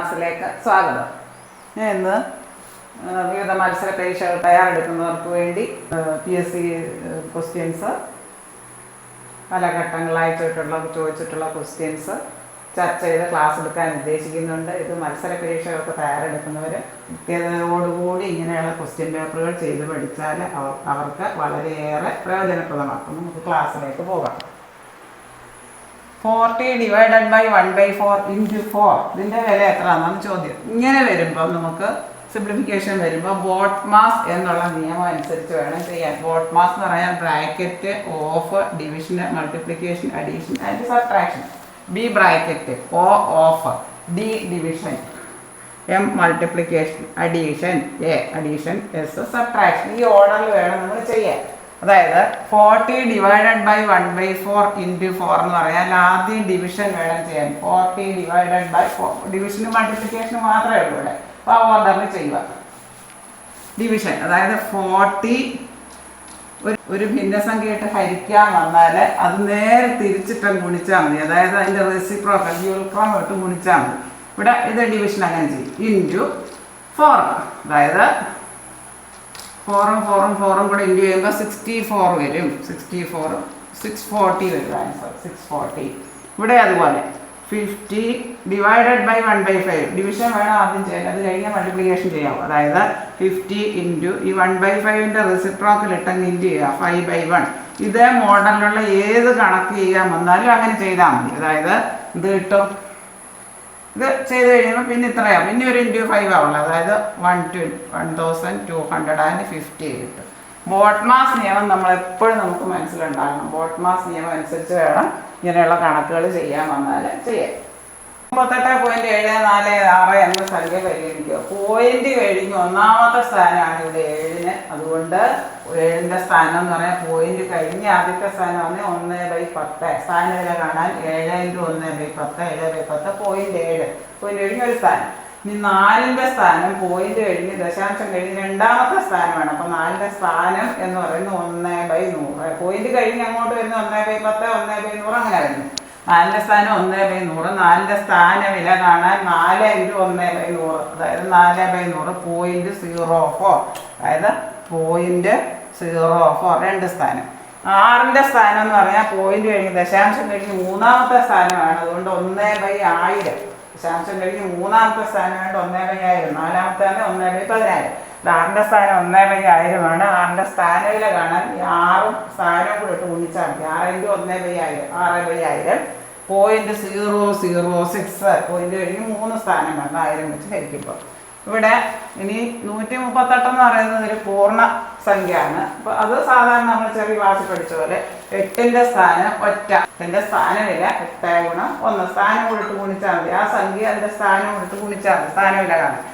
മാർക്സിലേക്ക് സ്വാഗതം. ഞാൻ ഇന്ന് വിവിധ മത്സര പരീക്ഷകൾ തയ്യാറെടുക്കുന്നവർക്ക് വേണ്ടി പി എസ് സി ക്വസ്റ്റ്യൻസ് പല ഘട്ടങ്ങളായിട്ടുള്ള ചോദിച്ചിട്ടുള്ള ക്വസ്റ്റ്യൻസ് ചർച്ച ചെയ്ത് ക്ലാസ് എടുക്കാൻ ഉദ്ദേശിക്കുന്നുണ്ട്. ഇത് മത്സര പരീക്ഷകൾക്ക് തയ്യാറെടുക്കുന്നവർ കൃത്യതയോടുകൂടി ഇങ്ങനെയുള്ള ക്വസ്റ്റ്യൻ പേപ്പറുകൾ ചെയ്ത് പഠിച്ചാൽ അവർ അവർക്ക് വളരെയേറെ പ്രയോജനപ്രദമാക്കും. നമുക്ക് ക്ലാസ്സിലേക്ക് പോകാം. Forty divided by one by four into four. ഇതിന്റെ വില എത്രയാണെന്നാണ് ചോദ്യം. ഇങ്ങനെ വരുമ്പോൾ നമുക്ക് സിംപ്ലിഫിക്കേഷൻ വരുമ്പോൾ ബോട്ട് മാസ് എന്നുള്ള നിയമം അനുസരിച്ച് വേണം ചെയ്യാൻ. ബോട്ട് മാസ് എന്ന് പറയാൻ bracket of division multiplication addition and subtraction B bracket O of D division M multiplication addition A addition S subtraction ഈ ഓർഡറിൽ വേണം നമ്മൾ ചെയ്യാൻ. അതായത് forty divided by one by four into four എന്ന് പറയാൻ ആദ്യം ഡിവിഷൻ വേണം ചെയ്യാൻ. ഫോർട്ടി ഡിവൈഡഡ് ബൈ ഫോർ ഡിവിഷനും മൾട്ടിപ്ലിക്കേഷനും മാത്രമേ ഉള്ളൂ ഇവിടെ അപ്പോൾ ആ ഓർഡറിൽ ചെയ്യുക. ഡിവിഷൻ അതായത് ഫോർട്ടി ഒരു ഒരു ഭിന്നസംഖ്യയായിട്ട് ഹരിക്കാൻ വന്നാൽ അത് നേരെ തിരിച്ചിട്ട് ഗുണിച്ചാൽ മതി. അതായത് അതിന്റെ റെസിപ്രോക്കൽ വ്യൂൽക്രമം ഇട്ട് ഗുണിച്ചാൽ മതി. ഇവിടെ ഇത് ഡിവിഷൻ അങ്ങനെ ചെയ്യും. ഇന്റു ഫോർ അതായത് ഫോറും ഫോറും ഫോറും കൂടെ ഇന്റു ചെയ്യുമ്പോൾ സിക്സ്റ്റി ഫോർ വരും. സിക്സ്റ്റി ഫോർ സിക്സ് ഫോർട്ടി വരും ആൻസർ സിക്സ് ഫോർട്ടി ഇവിടെ അതുപോലെ. Fifty divided by one by five division വേണം ആദ്യം ചെയ്യാൻ. അത് കഴിഞ്ഞാൽ മൾട്ടിപ്ലിക്കേഷൻ ചെയ്യാം. അതായത് ഫിഫ്റ്റി ഇന്റു ഈ വൺ ബൈ ഫൈവിന്റെ റെസിപ്രോക്കൽ ഇട്ടങ്ങ് ഇന്റു ചെയ്യുക. ഫൈവ് ബൈ വൺ ഇതേ മോഡലിലുള്ള ഏത് കണക്ക് ചെയ്യാൻ വന്നാലും അങ്ങനെ ചെയ്താൽ മതി. അതായത് ഇത് കിട്ടും? ഇത് ചെയ്ത് കഴിയുമ്പോൾ പിന്നെ ഇത്രയാണ് പിന്നെ ഒരു ഇന്റു ഫൈവ് ആവുള്ളൂ. അതായത് one two one thousand two hundred and fifty കിട്ടും. ബോട്ട് മാസ് നിയമം നമ്മൾ എപ്പോഴും നമുക്ക് മനസ്സിലുണ്ടാകണം. ബോട്ട് മാസ് നിയമം അനുസരിച്ച് വേണം ഇങ്ങനെയുള്ള കണക്കുകൾ ചെയ്യാൻ വന്നാൽ ചെയ്യാം മുപ്പത്തെട്ട് പോയിന്റ് ഏഴ് നാല് ആറ് എന്ന സംഖ്യ പരിഗണിക്കുക. പോയിന്റ് കഴിഞ്ഞ് ഒന്നാമത്തെ സ്ഥാനമാണ് ഇവിടെ ഏഴിന്. അതുകൊണ്ട് ഏഴിന്റെ സ്ഥാനം എന്ന് പറയാൻ പോയിന്റ് കഴിഞ്ഞ് ആദ്യത്തെ സ്ഥാനം സ്ഥാനമാണ് ഒന്ന് ബൈ പത്ത്. സ്ഥാനവില കാണാൻ? ഏഴ് ഇന്റു ഒന്ന് ബൈ പത്ത് ഏഴ് ബൈ പത്ത് പോയിന്റ് ഏഴ്. പോയിന്റ് കഴിഞ്ഞ് ഒരു സ്ഥാനം. ഇനി നാലിന്റെ സ്ഥാനം പോയിന്റ് കഴിഞ്ഞ് ദശാംശം കഴിഞ്ഞ് രണ്ടാമത്തെ സ്ഥാനമാണ്. അപ്പൊ നാലിന്റെ സ്ഥാനം എന്ന് പറയുന്നത് ഒന്ന് ബൈ നൂറ്. പോയിന്റ് കഴിഞ്ഞ് അങ്ങോട്ട് വരുന്ന ഒന്ന് ബൈ പത്ത് ഒന്ന് ബൈ നൂറ് അങ്ങനെ വരുന്നു. നാലിന്റെ സ്ഥാനം ഒന്ന് ബൈ നൂറ്. നാലിന്റെ സ്ഥാന വില കാണാൻ നാല് ഇന്റു ഒന്ന് ബൈ നൂറ്. അതായത് നാല് ബൈ നൂറ് പോയിന്റ് സീറോ ഫോർ അതായത് പോയിന്റ് സീറോ ഫോർ രണ്ട് സ്ഥാനം. ആറിന്റെ സ്ഥാനം എന്ന് പറഞ്ഞാൽ പോയിന്റ് കഴിഞ്ഞ് ദശാംശം കഴിഞ്ഞ് മൂന്നാമത്തെ സ്ഥാനമാണ്. അതുകൊണ്ട് ഒന്ന് ബൈ ആയിരം. ദശാംശം കഴിഞ്ഞ് മൂന്നാമത്തെ സ്ഥാനമായിട്ട് ഒന്നേ ബൈ ആയിരം. നാലാമത്തെ ഒന്നേ ബൈ പതിനായിരം. ആറിന്റെ സ്ഥാനം ഒന്നേ ബൈ ആയിരമാണ്. ആറിന്റെ സ്ഥാനവില കാണാൻ ഈ ആറും സ്ഥാനവും കൂടെ ഇട്ട് ഗുണിച്ചാൽ മതി. ആറ് ഇന്റു ഒന്നേ ബൈ ആയിരം ആറ് ബൈ ആയിരം. Point zero zero six point കഴിഞ്ഞ് മൂന്ന് സ്ഥാനം വേണം ആയിരം വെച്ച് ഹരിക്കുമ്പോൾ ഇവിടെ ഇനി നൂറ്റി മുപ്പത്തെട്ട് എന്ന് പറയുന്നത് ഒരു പൂർണ സംഖ്യയാണ്. അപ്പൊ അത് സാധാരണ നമ്മൾ ചെറിയ ക്ലാസ്സിൽ പഠിച്ച പോലെ എട്ടിന്റെ സ്ഥാനം ഒറ്റ. എന്റെ സ്ഥാനവില എട്ട് ഗുണം ഒന്ന്. സ്ഥാനം കൊടുത്ത് ഗുണിച്ചാൽ മതി. ആ സംഖ്യ അതിന്റെ സ്ഥാനം കൊടുത്ത് ഗുണിച്ചാൽ മതി. സ്ഥാനവില കാണാൻ.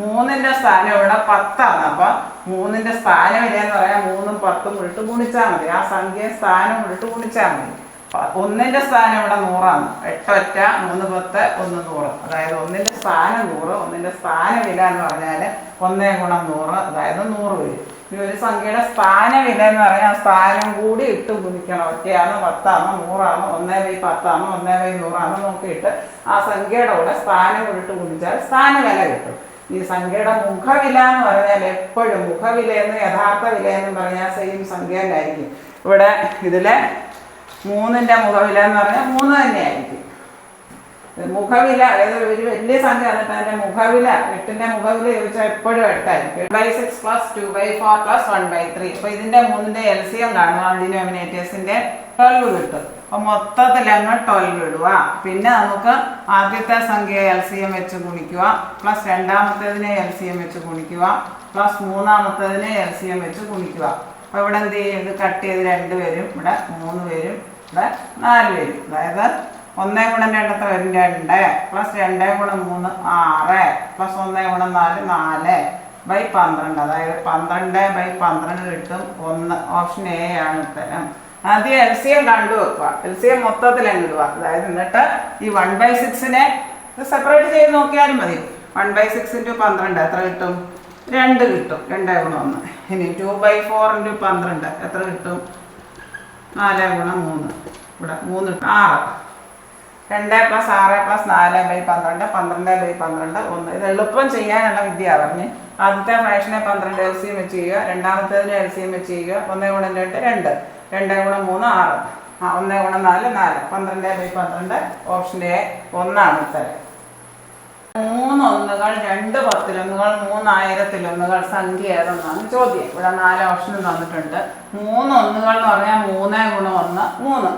മൂന്നിന്റെ സ്ഥാനം ഇവിടെ പത്താണ്. അപ്പൊ മൂന്നിന്റെ സ്ഥാനം ഇല്ലെന്ന് പറയാൻ മൂന്നും പത്തും ഇട്ട് ഗുണിച്ചാൽ മതി. ആ സംഖ്യ സ്ഥാനം ഇട്ട് ഗുണിച്ചാൽ മതി ഒന്നിന്റെ സ്ഥാനം ഇവിടെ നൂറാണ്. എട്ടൊറ്റ മൂന്ന് പത്ത് ഒന്ന് നൂറ്. അതായത് ഒന്നിന്റെ സ്ഥാനം നൂറ് ഒന്നിന്റെ സ്ഥാനവില എന്ന് പറഞ്ഞാൽ ഒന്നേ ഗുണം നൂറ് അതായത് നൂറ് വരും. ഇനി ഒരു സംഖ്യയുടെ സ്ഥാനം സ്ഥാനവില എന്ന് പറഞ്ഞാൽ സ്ഥാനം കൂടി ഇട്ട് ഗുണിക്കണം. ഒറ്റയാണ് പത്താണ് നൂറാണ് ഒന്നേ ബൈ പത്താണ് ഒന്നേ ബൈ നൂറാണ് നോക്കിയിട്ട് ആ സംഖ്യയുടെ കൂടെ സ്ഥാനം ഇട്ട് ഗുണിച്ചാൽ സ്ഥാനവില കിട്ടും. ഈ സംഖ്യയുടെ മുഖവില എന്ന് പറഞ്ഞാൽ എപ്പോഴും മുഖവില എന്ന് യഥാർത്ഥ വില എന്ന് പറഞ്ഞാൽ സെയിം സംഖ്യ തന്നെയായിരിക്കും. ഇവിടെ ഇതിലെ മൂന്നിന്റെ മുഖവില എന്ന് പറഞ്ഞാൽ മൂന്ന് തന്നെയായിരിക്കും. മുഖവില അതായത് ഒരു വലിയ സംഖ്യ എന്നിട്ട് അതിന്റെ മുഖവില എട്ടിന്റെ മുഖവില ചോദിച്ചാൽ എപ്പോഴും എട്ടായിരിക്കും by six plus two by four plus one by three അപ്പൊ ഇതിന്റെ മൂന്നിന്റെ എൽ സി എം കാണുക ഡിനോമിനേറ്റേഴ്സിന്റെ ട്വൽവ് കിട്ടും. അപ്പൊ മൊത്തത്തിൽ അങ്ങ് ട്വൽവ് ഇടുക. പിന്നെ നമുക്ക് ആദ്യത്തെ സംഖ്യ എൽ സി എം വെച്ച് ഗുണിക്കുക. പ്ലസ് രണ്ടാമത്തേതിനെ എൽ സി എം വെച്ച് ഗുണിക്കുക. പ്ലസ് മൂന്നാമത്തേതിനെ എൽ സി എം വെച്ച് ഗുണിക്കുക. അപ്പൊ ഇവിടെ എന്ത് ചെയ്യും? ഇത് കട്ട് ചെയ്ത് രണ്ട് വരും. ഇവിടെ മൂന്ന് വരും. ഇവിടെ നാല് വരും. അതായത് ഒന്നേ ഗുണം രണ്ടത്ര വരും? രണ്ട്. പ്ലസ് രണ്ടേ ഗുണം മൂന്ന് ആറ്. പ്ലസ് ഒന്നേ ഗുണം നാല് നാല് ബൈ പന്ത്രണ്ട്. അതായത് പന്ത്രണ്ട് ബൈ പന്ത്രണ്ട് കിട്ടും. ഒന്ന്. ഓപ്ഷൻ എ ആണ് ഉത്തരം. ആദ്യം എൽ സി എം കണ്ടു വെക്കുക. എൽ സി എം മൊത്തത്തിൽ അങ്ങ് ഇടുക. അതായത് എന്നിട്ട് ഈ വൺ ബൈ സിക്സിനെ സെപ്പറേറ്റ് ചെയ്ത് നോക്കിയാലും മതി. വൺ ബൈ സിക്സ് ഇന്റു പന്ത്രണ്ട് എത്ര കിട്ടും? രണ്ട് കിട്ടും. രണ്ടേ ഗുണം ഒന്ന്. ഇനി ടു ബൈ ഫോർ ഇന്റു പന്ത്രണ്ട് എത്ര കിട്ടും? നാല് ഗുണം മൂന്ന്. ഇവിടെ മൂന്ന്. ആറ്. രണ്ട് പ്ലസ് ആറ് പ്ലസ് നാല് ബൈ പന്ത്രണ്ട് പന്ത്രണ്ട് ബൈ പന്ത്രണ്ട് ഒന്ന്. ഇത് എളുപ്പം ചെയ്യാനുള്ള വിദ്യ പറഞ്ഞ്. ആദ്യത്തെ ഫ്രാക്ഷനെ പന്ത്രണ്ട് എൽ സി എം വെച്ച് ചെയ്യുക. രണ്ടാമത്തേതിന് എൽ സി എം വെച്ച് ചെയ്യുക. ഒന്നേ ഗുണം രണ്ട് രണ്ട്. രണ്ട് ഗുണം മൂന്ന് ആറ്. ആ ഒന്ന് ഗുണം നാല് നാല്. പന്ത്രണ്ട് ബൈ പന്ത്രണ്ട് ഓപ്ഷൻ എ ഒന്നാണ് ഉത്തരം. മൂന്ന് ഒന്നുകൾ രണ്ട് പത്തിലൊന്നുകൾ മൂന്നായിരത്തിലൊന്നുകൾ സംഖ്യ ഏതെന്നാണ് ചോദ്യം. ഇവിടെ നാല് ഓപ്ഷൻ തന്നിട്ടുണ്ട്. മൂന്ന് ഒന്നുകൾ എന്ന് പറഞ്ഞാൽ മൂന്ന് ഗുണം ഒന്ന് മൂന്ന്.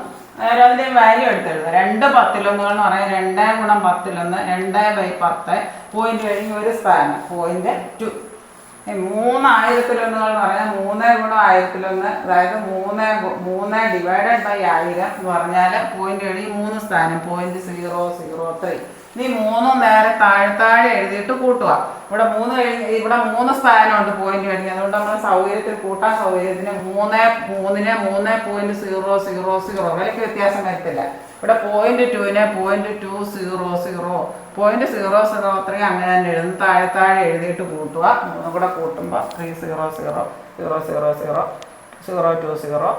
അതിന്റെ വാല്യൂ എടുത്തെഴുതുക രണ്ട് പത്തിലൊന്നുകൾ എന്ന് പറഞ്ഞാൽ രണ്ട് ഗുണം പത്തിലൊന്ന് രണ്ട് ബൈ പത്ത്. പോയിന്റ് കഴിഞ്ഞ് ഒരു സ്ഥാനം പോയിന്റ് ടു മൂന്നായിരത്തിലൊന്നുകൾ എന്ന് പറഞ്ഞാൽ മൂന്ന് ഗുണം ആയിരത്തിലൊന്ന്. അതായത് മൂന്ന് മൂന്ന് ഡിവൈഡഡ് ബൈ ആയിരം എന്ന് പറഞ്ഞാൽ പോയിന്റ് കഴിഞ്ഞ് മൂന്ന് സ്ഥാനം. പോയിന്റ് സീറോ സീറോ ത്രീ നീ മൂന്നും നേരെ താഴെ താഴെ എഴുതിയിട്ട് കൂട്ടുക ഇവിടെ മൂന്ന് കഴിഞ്ഞ് ഇവിടെ മൂന്ന് സ്ഥാനമുണ്ട് പോയിന്റ് കഴിഞ്ഞ് അതുകൊണ്ട് നമ്മൾ സൗകര്യത്തിൽ കൂട്ടാൻ സൗകര്യത്തിന് മൂന്ന് മൂന്നിന് മൂന്ന് പോയിന്റ് സീറോ സീറോ സീറോ വിലയ്ക്ക് വ്യത്യാസം വരത്തില്ല. ഇവിടെ പോയിന്റ് ടുവിന് point two zero zero point zero zero three അങ്ങനെ തന്നെ എഴുതും താഴെ താഴെ എഴുതിയിട്ട് കൂട്ടുക മൂന്നും കൂടെ കൂട്ടുമ്പോൾ three zero zero zero zero zero zero two zero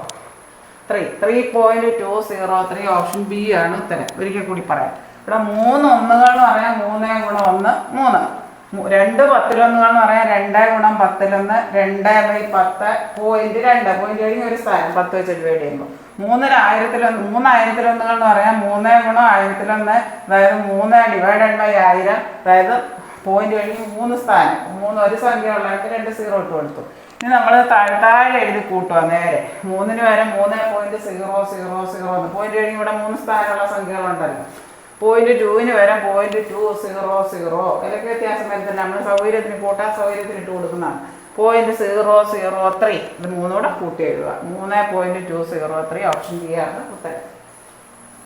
three three point two zero three option B ആണ് ഉത്തരം. ഒരിക്കൽ കൂടി പറയാം. ഇവിടെ മൂന്ന് ഒന്നുകൾ എന്ന് പറയാൻ മൂന്നേ ഗുണം ഒന്ന് മൂന്ന്. രണ്ട് പത്തിലൊന്നുകൾ എന്ന് പറയാൻ രണ്ടേ ഗുണം പത്തിലൊന്ന് രണ്ട് ബൈ പത്ത് പോയിന്റ് രണ്ട്. പോയിന്റ് കഴിഞ്ഞ് ഒരു സ്ഥാനം പത്ത് വെച്ച് ഡിവൈഡ് ചെയ്യുമ്പോൾ. മൂന്നിൽ ആയിരത്തിലൊന്ന് മൂന്നായിരത്തിലൊന്നുകൾ എന്ന് പറയാൻ മൂന്നേ ഗുണം ആയിരത്തിലൊന്ന് അതായത് മൂന്ന് ഡിവൈഡഡ് ബൈ ആയിരം അതായത് പോയിന്റ് കഴിഞ്ഞ് മൂന്ന് സ്ഥാനം. മൂന്ന് ഒരു സംഖ്യ ഉള്ളവർക്ക് രണ്ട് സീറോ ഇട്ട് കൊടുത്തു. ഇനി നമ്മൾ താഴെ താഴെ എഴുതി കൂട്ടുക നേരെ. മൂന്നിന് വരെ മൂന്ന് point zero zero zero point കഴിഞ്ഞ് ഇവിടെ മൂന്ന് സ്ഥാനമുള്ള സംഖ്യകളുണ്ടല്ലോ. പോയിന്റ് ടുവിന് വരാം പോയിന്റ് ടു സീറോ സീറോ ഇതിലൊക്കെ വ്യത്യാസം വരുത്തില്ല നമ്മൾ സൗകര്യത്തിന് കൂട്ടാൻ സൗകര്യത്തിന് ഇട്ട് കൊടുക്കുന്നതാണ്. പോയിന്റ് സീറോ സീറോ ത്രീ ഇത് മൂന്നൂടെ കൂട്ടി എഴുതുക. മൂന്ന് point two zero three option B ആണ് ഉത്തരം.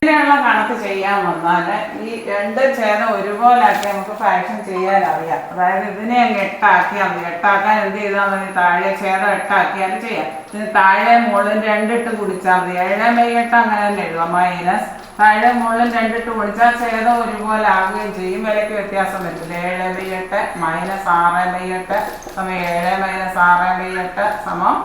ഇങ്ങനെയുള്ള കണക്ക് ചെയ്യാൻ വന്നാൽ ഈ രണ്ട് ഛേദം ഒരുപോലാക്കി നമുക്ക് ഫ്രാക്ഷൻ ചെയ്യാൻ അറിയാം. അതായത് ഇതിനെ അങ്ങ് എട്ടാക്കിയാൽ മതി എട്ടാക്കാൻ എന്ത് ചെയ്താൽ മതി? താഴെ ഛേദം എട്ടാക്കിയാൽ ചെയ്യാം. ഇതിന് താഴെ മുകളിൽ രണ്ടിട്ട് കുടിച്ചാൽ മതി. ഏഴ് ബൈ എട്ട് അങ്ങനെ തന്നെ എഴുതാം. മൈനസ് താഴെ മുകളിൽ രണ്ടിട്ട് ഒഴിച്ചാൽ ഛേദം ഒരുപോലെ ആകുകയും ചെയ്യും. വിലയ്ക്ക് വ്യത്യാസം വരില്ല ഏഴ് ബൈ എട്ട് മൈനസ് ആറ് ബൈ എട്ട് സമയം ഏഴ് മൈനസ് ആറ് ബൈ എട്ട് സമം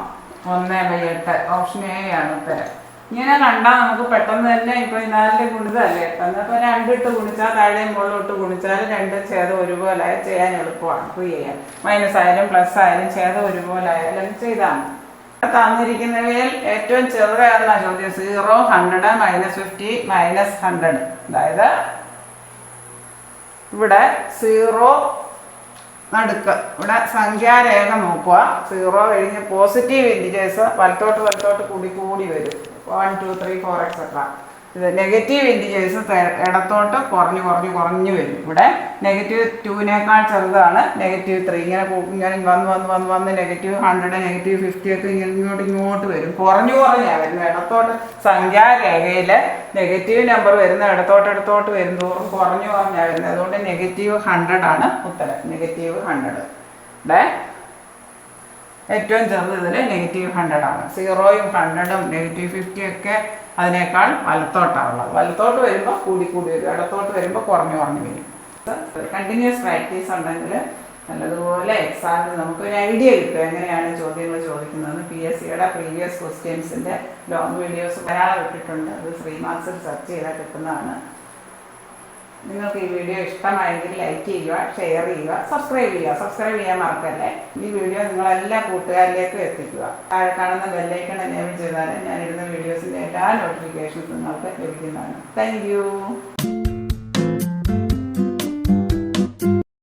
ഒന്ന് ബൈ എട്ട്. ഓപ്ഷൻ എ ആണ് ഉത്തരം. ഇങ്ങനെ കണ്ടാൽ നമുക്ക് പെട്ടെന്ന് തന്നെ ഇപ്പൊ ഈ കുണിതല്ലേ ഗുണിതല്ലേ എന്നപ്പോ രണ്ടിട്ട് ഗുണിച്ചാൽ താഴെയും മുകളിലോട്ട് ഗുണിച്ചാൽ രണ്ട് ഛേദം ഒരുപോലെ ചെയ്യാൻ എളുപ്പമാണ്. ഫ്രീ ചെയ്യാൻ മൈനസ് ആയാലും പ്ലസ് ആയാലും ഛേദം ഒരുപോലെ ആയാലും ചെയ്താൽ മതി. തന്നിരിക്കുന്നവയിൽ ഏറ്റവും ചെറുതായിരുന്ന ചോദ്യം. Zero hundred minus fifty minus hundred അതായത് ഇവിടെ സീറോ നടുക്ക്. ഇവിടെ സംഖ്യാരേഖ നോക്കുക. സീറോ കഴിഞ്ഞ് പോസിറ്റീവ് ഇൻഡിജേഴ്സ് വലത്തോട്ട് വലത്തോട്ട് കൂടി കൂടി വരും. One two three four etcetera negative integers ഇടത്തോട്ട് കുറഞ്ഞു കുറഞ്ഞു കുറഞ്ഞു വരും. ഇവിടെ നെഗറ്റീവ് ടുവിനേക്കാൾ ചെറുതാണ്. നെഗറ്റീവ് ത്രീ ഇങ്ങനെ ഇങ്ങനെ വന്ന് വന്ന് വന്ന് വന്ന് നെഗറ്റീവ് ഹൺഡ്രഡ് നെഗറ്റീവ് ഫിഫ്റ്റി ഒക്കെ ഇങ്ങനെ ഇങ്ങോട്ട് ഇങ്ങോട്ട് വരും. കുറഞ്ഞു കുറഞ്ഞാണ് വരുന്നത്. ഇടത്തോട്ട് സംഖ്യാരേഖയിൽ നെഗറ്റീവ് നമ്പർ വരുന്ന ഇടത്തോട്ട് ഇടത്തോട്ട് വരുന്നതോറും കുറഞ്ഞു കുറഞ്ഞാണ് വരുന്നത്. അതുകൊണ്ട് നെഗറ്റീവ് ഹൺഡ്രഡ് ആണ് ഉത്തരം. നെഗറ്റീവ് ഹൺഡ്രഡ് ഇവിടെ ഏറ്റവും ചെറുത് ഇതിൽ നെഗറ്റീവ് ഹൺഡ്രഡ് ആണ്. സീറോയും ഹൺഡ്രഡും നെഗറ്റീവ് ഫിഫ്റ്റിയും ഒക്കെ അതിനേക്കാൾ വലത്തോട്ടാണുള്ളത്. വലത്തോട്ട് വരുമ്പോൾ കൂടി കൂടി വരും. ഇടത്തോട്ട് വരുമ്പോൾ കുറഞ്ഞു കുറഞ്ഞു വരും. കണ്ടിന്യൂസ് പ്രാക്ടീസ് ഉണ്ടെങ്കിൽ നല്ലതുപോലെ എക്സാമിന് നമുക്കൊരു ഐഡിയ കിട്ടും. എങ്ങനെയാണ് ചോദ്യങ്ങൾ ചോദിക്കുന്നത് പി എസ് സിയുടെ പ്രീവിയസ് ക്വസ്റ്റ്യൻസിന്റെ ലോങ് വീഡിയോസ് ധാരാളം ഇട്ടിട്ടുണ്ട്. അത് ഫ്രീ മാർക്സിൽ സെർച്ച് ചെയ്താൽ കിട്ടുന്നതാണ്. നിങ്ങൾക്ക് ഈ വീഡിയോ ഇഷ്ടമായെങ്കിൽ ലൈക്ക് ചെയ്യുക ഷെയർ ചെയ്യുക സബ്സ്ക്രൈബ് ചെയ്യുക. സബ്സ്ക്രൈബ് ചെയ്യാൻ മറക്കല്ലേ? ഈ വീഡിയോ നിങ്ങളെല്ലാ കൂട്ടുകാരിലേക്കും എത്തിക്കുക. താഴെ കാണുന്ന ബെല്ലൈക്കൺ എനേബിൾ ചെയ്താൽ ഞാൻ ഇടുന്ന വീഡിയോസിന്റെ എല്ലാ നോട്ടിഫിക്കേഷൻസും നിങ്ങൾക്ക് ലഭിക്കുന്നതാണ്. താങ്ക്